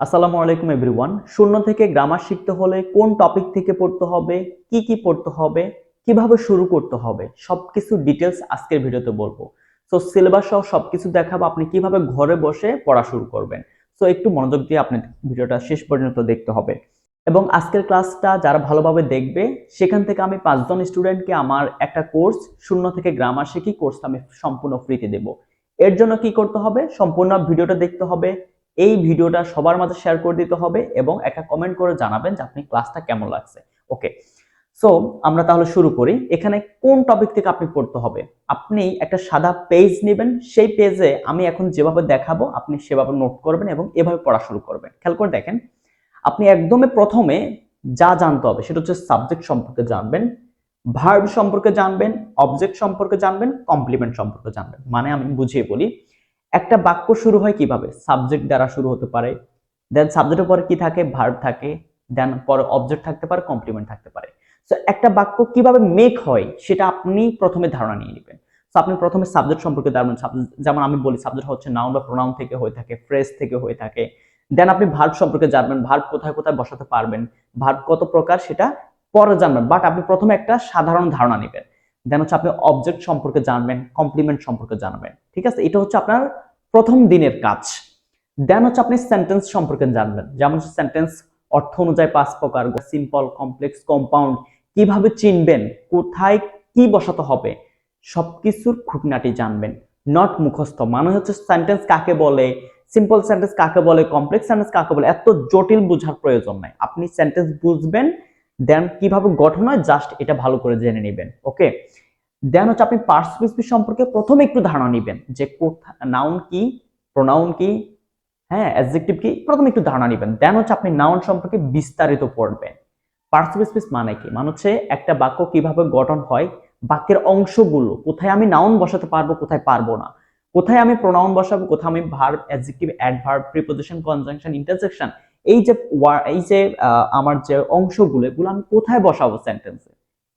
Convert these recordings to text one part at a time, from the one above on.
আসসালামু আলাইকুম এভরিওয়ান। শূন্য থেকে গ্রামার শিখতে হলে কোন টপিক থেকে পড়তে হবে, কি কি পড়তে হবে, কীভাবে শুরু করতে হবে, সবকিছু ডিটেলস আজকের ভিডিওতে বলব। সো সিলেবাস সহ সবকিছু দেখাবো, আপনি কীভাবে ঘরে বসে পড়া শুরু করবেন। সো একটু মনোযোগ দিয়ে আপনি ভিডিওটা শেষ পর্যন্ত দেখতে হবে। এবং আজকের ক্লাসটা যারা ভালোভাবে দেখবে, সেখান থেকে আমি পাঁচজন স্টুডেন্টকে আমার একটা কোর্স, শূন্য থেকে গ্রামার শিখি, কোর্সটা আমি সম্পূর্ণ ফ্রিতে দেব। এর জন্য কি করতে হবে, সম্পূর্ণ ভিডিওটা দেখতে হবে এই ভিডিওটা সবার মাঝে শেয়ার করে দিতে হবে এবং একটা কমেন্ট করে জানাবেন যে আপনি ক্লাসটা কেমন লাগছে। ওকে সো আমরা তাহলে শুরু করি। এখানে কোন টপিক থেকে আপনি পড়তে হবে? আপনি একটা সাদা পেজ নেবেন, সেই পেজে আমি এখন যেভাবে দেখাবো, আপনি সেভাবে নোট করবেন এবং এভাবে পড়া শুরু করবেন। খেয়াল করে দেখেন, আপনি একদমই প্রথমে যা জানতে হবে সেটা হচ্ছে সাবজেক্ট সম্পর্কে জানবেন ভার্ব সম্পর্কে জানবেন অবজেক্ট সম্পর্কে জানবেন কমপ্লিমেন্ট সম্পর্কে জানবেন। মানে আমি বুঝিয়ে বলি একটা বাক্য শুরু হয় কীভাবে? সাবজেক্ট দ্বারা শুরু হতে পারে দেন সাবজেক্টের পরে কি থাকে? ভার্ব থাকে দেন পরে অবজেক্ট থাকতে পারে কমপ্লিমেন্ট থাকতে পারে। সো একটা বাক্য কীভাবে মেক হয়, সেটা আপনি প্রথমে ধারণা নিয়ে নেবেন। সো আপনি প্রথমে সাবজেক্ট সম্পর্কে subject- যেমন আমি বলি সাবজেক্ট হচ্ছে নাউন বা প্রোনাউন থেকে হয়ে থাকে ফ্রেজ থেকে হয়ে থাকে। দেন আপনি ভার্ব সম্পর্কে জানবেন ভার্ব কোথায় কোথায় বসাতে পারবেন ভার্ব কত প্রকার সেটা পরে জানবেন। বাট আপনি প্রথমে একটা সাধারণ ধারণা নেবেন। দেন হচ্ছে আপনি অবজেক্ট সম্পর্কে জানবেন কমপ্লিমেন্ট সম্পর্কে জানবেন। ঠিক আছে? এটা হচ্ছে আপনার প্রথম দিনের কাজ। দেন হচ্ছে আপনি সেন্টেন্স সম্পর্কে জানবেন। যেমন সেন্টেন্স অর্থ অনুযায়ী পাঁচ প্রকার সিম্পল কমপ্লেক্স কম্পাউন্ড কীভাবে চিনবেন, কোথায় কি বসাতে হবে, সবকিছুর খুঁটিনাটি জানবেন। নট মুখস্থ। মানে হচ্ছে সেন্টেন্স কাকে বলে সিম্পল সেন্টেন্স কাকে বলে কমপ্লেক্স সেন্টেন্স কাকে বলে, এত জটিল বোঝার প্রয়োজন নাই। আপনি সেন্টেন্স বুঝবেন দেন কীভাবে গঠন হয়? জাস্ট এটা ভালো করে জেনে নেবেন ওকে দেন হচ্ছে আপনি পার্সপেক্টিভ সম্পর্কে প্রথমে একটু ধারণা নেবেন যে নাউন কি প্রোনাউন কি হ্যাঁ অ্যাডজেক্টিভ কি, প্রথমে একটু ধারণা নেবেন। দেন হচ্ছে আপনি নাউন সম্পর্কে বিস্তারিত পড়বেন। পার্সপেক্টিভ মানে কি? মানে হচ্ছে একটা বাক্য কীভাবে গঠন হয়, বাক্যের অংশগুলো, কোথায় আমি নাউন বসাতে পারব, কোথায় পারব না। কোথায় আমি প্রোনাউন বসাবো, কোথায় আমি verb adjective adverb preposition conjunction interjection এই যে এই যে আমার যে অংশগুলো, এগুলো আমি কোথায় বসাবো সেন্টেন্সে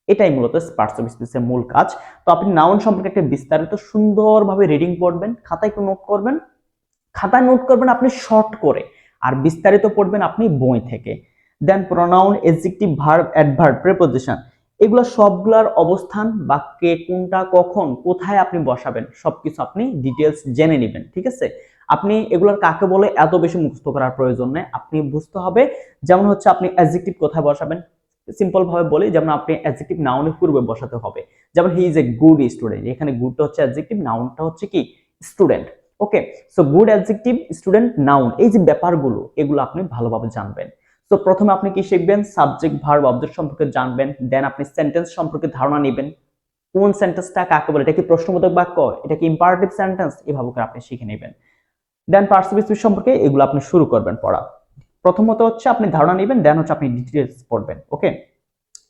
এটাই মূলত পার্টস অফ স্পিচের মূল কাজ। তো আপনি নাউন সম্পর্কে একটা বিস্তারিত সুন্দরভাবে রিডিং পড়বেন, খাতায় একটু নোট করবেন। খাতায় নোট করবেন আপনি শর্ট করে, আর বিস্তারিত পড়বেন আপনি বই থেকে। Then pronoun adjective verb adverb preposition এগুলো সবগুলার অবস্থান, বাক্যে কোনটা, কখন, কোথায় আপনি বসাবেন, সবকিছু আপনি ডিটেলস জেনে নেবেন, ঠিক আছে? আপনি এগুলোর কাকে বলে এত বেশি মুখস্থ করার প্রয়োজন নেই। আপনি বুঝতে হবে, যেমন হচ্ছে আপনি অ্যাডজেক্টিভ কোথায় বসাবেন? সিম্পল ভাবে বলি, যেমন আপনি অ্যাডজেক্টিভ নাউনের পূর্বে বসাতে হবে। যেমন he is a good student এখানে গুডটা হচ্ছে অ্যাডজেক্টিভ নাউনটা হচ্ছে কি? Student okay so good adjective student noun এই যে ব্যাপারগুলো, এগুলো আপনি ভালোভাবে জানবেন। তো প্রথমে আপনি কি শিখবেন? সাবজেক্ট ভার্ব অবজেক্ট সম্পর্কে জানবেন দেন আপনি সেন্টেন্স সম্পর্কে ধারণা নেবেন। কোন সেন্টেন্সটা কাকে বলে, এটা কি প্রশ্নবোধক বাক্য? এটা কি ইম্পারেটিভ সেন্টেন্স এভাবে আপনি শিখে নেবেন। দেন পার্সিভিস সম্পর্কে এগুলো আপনি শুরু করবেন পড়া। প্রথমত হচ্ছে আপনি ধারণা নেবেন দেন হচ্ছে আপনি ডিটেলস পড়বেন ওকে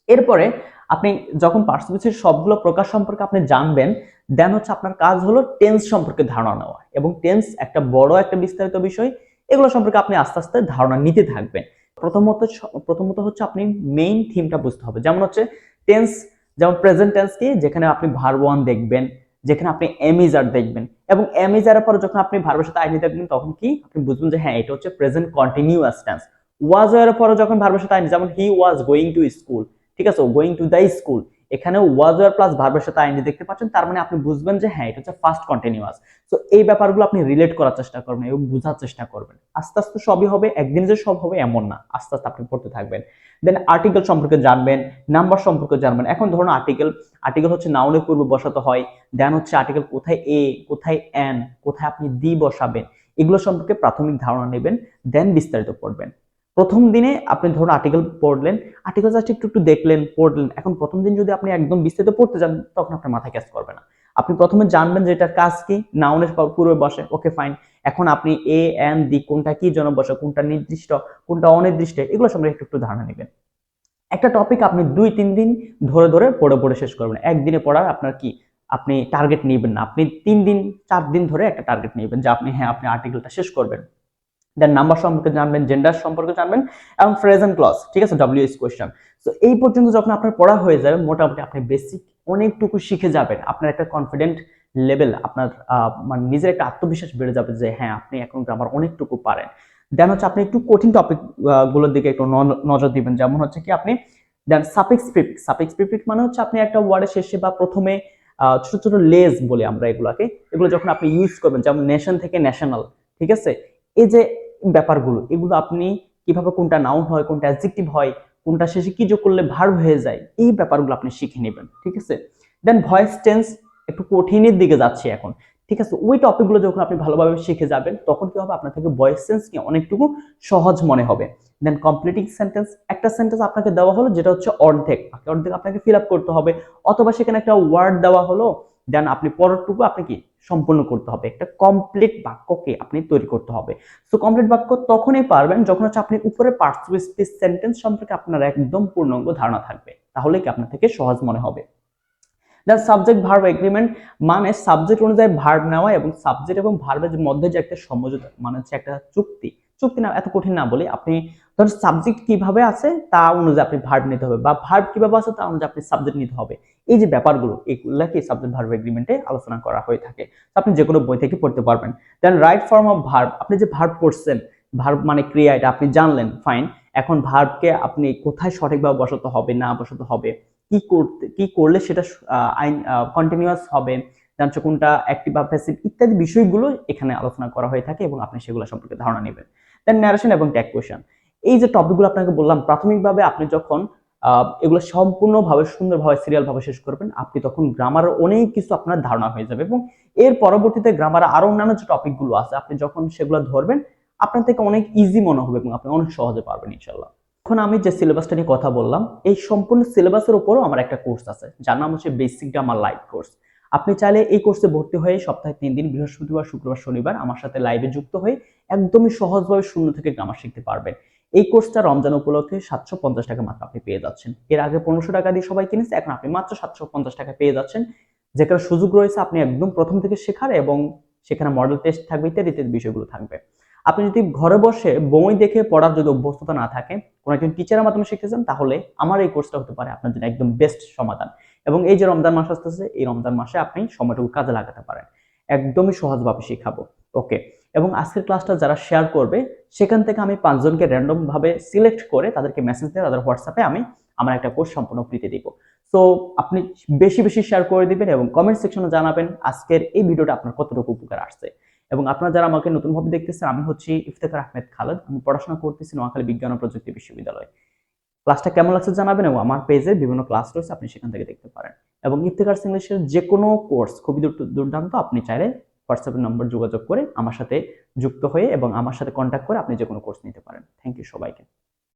এরপরে আপনি যখন পার্সিভিসের সবগুলো প্রকার সম্পর্কে আপনি জানবেন দেন হচ্ছে আপনার কাজ হলো টেন্স সম্পর্কে ধারণা নেওয়া। এবং টেন্স একটা বড় একটা বিস্তারিত বিষয়, এগুলো সম্পর্কে আপনি আস্তে আস্তে ধারণা নিতে থাকবেন। প্রথমত প্রথমত হচ্ছে আপনি মেইন থিমটা বুঝতে হবে। যেমন হচ্ছে টেন্স যেমন প্রেজেন্ট টেন্স কি যেখানে আপনি ভার্ব ওয়ান দেখবেন যেখানে আপনি এমিজার দেখবেন। এবং এমিজারের পরে যখন আপনি ভার্বের সাথে আইনি দেখবেন, তখন কি? আপনি বুঝবেন যে হ্যাঁ এটা হচ্ছে প্রেজেন্ট কন্টিনিউয়াস টেন্স ওয়াজ এর পরে যখন ভার্বের সাথে আইনি, যেমন he was going to school ঠিক আছে? গোয়িং টু দ্য স্কুল এখানে ওয়াজ ওয়ার প্লাস ভার্বের সাথে আইনি দেখতে পাচ্ছেন, তার মানে আপনি বুঝবেন যে হ্যাঁ এটা হচ্ছে ফার্স্ট কন্টিনিউয়াস তো এই ব্যাপারগুলো আপনি রিলেট করার চেষ্টা করবেন এবং বোঝার চেষ্টা করবেন। আস্তে আস্তে সবই হবে, একদিন যে সব হবে এমন না। আস্তে আস্তে আপনি পড়তে থাকবেন। দেন আর্টিকেল সম্পর্কে জানবেন নাম্বার সম্পর্কে জানবেন। এখন ধরুন আর্টিকেল আর্টিকেল হচ্ছে নাউনের পূর্বে বসাতে হয় দেন হচ্ছে আর্টিকেল কোথায় এ কোথায় এন কোথায় আপনি দি বসাবেন। এগুলো সম্পর্কে প্রাথমিক ধারণা নেবেন দেন বিস্তারিত পড়বেন। প্রথম দিনে আপনি ধরুন আর্টিকেল পড়লেন আর্টিকেল জাস্ট একটু একটু দেখলেন, পড়লেন। এখন প্রথম দিন যদি আপনি একদম বিস্তারিত পড়তে যান, তখন আপনার মাথায় ক্যাচ করবে না। আপনি প্রথমে জানবেন যে এটার কাজ কি নাউনের পূর্বে বসে ওকে ফাইন এখন আপনি এ এন দি কোনটা কি জন্য বসে, কোনটা নির্দিষ্ট, কোনটা অনির্দিষ্ট, এগুলো সম্পর্কে একটু একটু ধারণা নেবেন। একটা টপিক আপনি দুই, তিন দিন ধরে ধরে পড়ে পড়ে শেষ করবেন। একদিনে পড়ার আপনার কি, আপনি টার্গেট নেবেন না। আপনি তিন দিন, চার দিন ধরে একটা টার্গেট নেবেন যে আপনি হ্যাঁ আপনি আর্টিকেলটা শেষ করবেন। দেন নাম্বার সম্পর্কে জানবেন জেন্ডার সম্পর্কে জানবেন, এবং ফ্রেজেন্ট ক্লজ ঠিক আছে? ডব্লিউএস কোয়েশ্চেন তো এই পর্যন্ত যখন আপনার পড়া হয়ে যাবে, মোটামুটি আপনি বেসিক অনেকটুকু শিখে যাবেন। আপনার একটা কনফিডেন্ট লেভেল আপনার মানে নিজের একটা আত্মবিশ্বাস বেড়ে যাবে যে হ্যাঁ আপনি এখন গ্রামার অনেকটুকু পারেন। দেন হচ্ছে আপনি একটু কঠিন টপিকগুলোর দিকে একটু নজর দিবেন। যেমন হচ্ছে কি, আপনি then suffix prefix suffix prefix মানে হচ্ছে আপনি একটা ওয়ার্ডের শেষে বা প্রথমে ছোট ছোট লেজ বলি আমরা এগুলাকে। এগুলো যখন আপনি ইউজ করবেন, যেমন নেশন থেকে ন্যাশনাল ঠিক আছে? এই যে ব্যাপারগুলো, এগুলো আপনি কীভাবে কোনটা নাউন হয়, কোনটা অ্যাডজেক্টিভ হয়, কোনটা শেষে কি যোগ করলে ভার হয়ে যায়, এই ব্যাপারগুলো আপনি শিখে নেবেন, ঠিক আছে? দেন ভয়েস টেন্স একটু কঠিনের দিকে যাচ্ছে এখন, ঠিক আছে? ওই টপিকগুলো যখন আপনি ভালোভাবে শিখে যাবেন, তখন কি হবে? আপনার থেকে ভয়েস সেন্স কি অনেকটুকু সহজ মনে হবে। দেন কমপ্লিটিং সেন্টেন্স একটা সেন্টেন্স আপনাকে দেওয়া হলো, যেটা হচ্ছে অর্ধেক। অর্ধেক আপনাকে ফিল আপ করতে হবে, অথবা সেখানে একটা ওয়ার্ড দেওয়া হলো দেন আপনি পরেরটুকু আপনি কি সম্পূর্ণ করতে হবে। একটা কমপ্লিট বাক্যকে আপনি তৈরি করতে হবে। সো কমপ্লিট বাক্য তখনই পারবেন যখন হচ্ছে আপনি উপরে পার্টস টু স্পিচ সেন্টেন্স সম্পর্কে আপনার একদম পূর্ণাঙ্গ ধারণা থাকবে। তাহলে কি আপনার থেকে সহজ মনে হবে। দ্য সাবজেক্ট ভার্ব এগ্রিমেন্ট মানে সাবজেক্ট অনুযায়ী ভার্ব নেওয়া এবং সাবজেক্ট এবং ভার্বের মধ্যে যে একটা সমঝোতা মানে হচ্ছে একটা চুক্তি। চুক্তি না এত কঠিন না বলি, আপনি ধরুন সাবজেক্ট কীভাবে আছে তা অনুযায়ী আপনি ভার্ব নিতে হবে বা ভার্ব কীভাবে আছে তা অনুযায়ী আপনি সাবজেক্ট নিতে হবে। এই যে ব্যাপারগুলো, এগুলাকে সাবজেক্ট ভার্ব এগ্রিমেন্টে আলোচনা করা হয়ে থাকে। আপনি যে কোনো বই থেকে পড়তে পারবেন। Then right form of verb আপনি যে ভার্ব পড়ছেন ভার্ব মানে ক্রিয়া এটা আপনি জানলেন ফাইন এখন ভার্বকে আপনি কোথায় সঠিকভাবে বসাতে হবে, না বসাতে হবে, কি করতে, কি করলে সেটা আইন কন্টিনিউয়াস হবে কোনটা অ্যাক্টিভ বা প্যাসিভ ইত্যাদি বিষয়গুলো এখানে আলোচনা করা হয়ে থাকে এবং আপনি সেগুলো সম্পর্কে ধারণা নেবেন। দেন ন্যারেশন এবং ট্যাগ কোয়েশন এই যে টপিকগুলো আপনাকে বললাম, প্রাথমিকভাবে আপনি যখন এগুলো সম্পূর্ণভাবে, সুন্দরভাবে সিরিয়াল ভাবে শেষ করবেন, আপনি তখন গ্রামারের অনেক কিছু আপনার ধারণা হয়ে যাবে এবং এর পরবর্তীতে গ্রামার আরও অন্যান্য যে টপিকগুলো আছে, আপনি যখন সেগুলো ধরবেন, আপনার থেকে অনেক ইজি মনে হবে এবং আপনি অনেক সহজে পারবেন ইনশাল্লাহ এখন আমি যে সিলেবাসটা নিয়ে কথা বললাম, এই সম্পূর্ণ সিলেবাসের উপরও আমার একটা কোর্স আছে, যার নাম হচ্ছে বেসিক গ্রামার লাইভ কোর্স আপনি চাইলে এই কোর্সে ভর্তি হয়ে সপ্তাহে তিন দিন, বৃহস্পতিবার, শুক্রবার, শনিবার আমার সাথে লাইভে যুক্ত হয়ে একদমই সহজভাবে শূন্য থেকে গ্রামার শিখতে পারবেন। এই কোর্সটা রমজান উপলক্ষে সাতশো পঞ্চাশ টাকা মাত্র আপনি পেয়ে যাচ্ছেন। এর আগে পনেরোশো টাকা দিয়ে সবাই কিনেছে এখন আপনি মাত্র সাতশো পঞ্চাশ টাকা পেয়ে যাচ্ছেন। যেখানে সুযোগ রয়েছে, আপনি একদম প্রথম থেকে শেখার এবং সেখানে মডেল টেস্ট থাকবে, ইত্যাদি ইত্যাদি বিষয়গুলো থাকবে। আপনি যদি ঘরে বসে বই দেখে পড়ার যদি অভ্যস্ততা না থাকে, কোনো একজন টিচারের মাধ্যমে শিখতেছেন তাহলে আমার এই কোর্সটা হতে পারে আপনার জন্য একদম বেস্ট সমাধান। এবং এই যে রমজান মাস আসতেছে, এই রমজান মাসে আপনি সময়টুকু কাজে লাগাতে পারেন। একদমই সহজভাবে শেখাবো। ওকে? এবং আজকের ক্লাসটা যারা শেয়ার করবে, সেখান থেকে আমি পাঁচজনকে র্যান্ডম ভাবে সিলেক্ট করে তাদেরকে মেসেজ দিয়ে তাদের হোয়াটসঅ্যাপে আমি আমার একটা কোর্স সম্পূর্ণ ফ্রিতে দিব। সো আপনি বেশি বেশি শেয়ার করে দিবেন এবং কমেন্ট সেকশনে জানাবেন আজকের এই ভিডিওটা আপনার কতটুকু উপকার আসছে। এবং আপনারা যারা আমাকে নতুনভাবে দেখতেছেন, আমি হচ্ছি ইফতেখার আহমেদ খালেদ। আমি পড়াশোনা করতেছি নোয়াখালী বিজ্ঞান ও প্রযুক্তি বিশ্ববিদ্যালয়। ক্লাসটা কেমন লাগছে জানাবেন এবং আমার পেজে বিভিন্ন ক্লাস রয়েছে, আপনি সেখান থেকে দেখতে পারেন। এবং ইফতেকার্স ইংলিশের যে কোনো কোর্স, খুবই দুর- দুর্দান্ত, আপনি চাইলে হোয়াটসঅ্যাপের নম্বর যোগাযোগ করে আমার সাথে যুক্ত হয়ে এবং আমার সাথে কন্ট্যাক্ট করে আপনি যে কোনো কোর্স নিতে পারেন। থ্যাংক ইউ সবাইকে।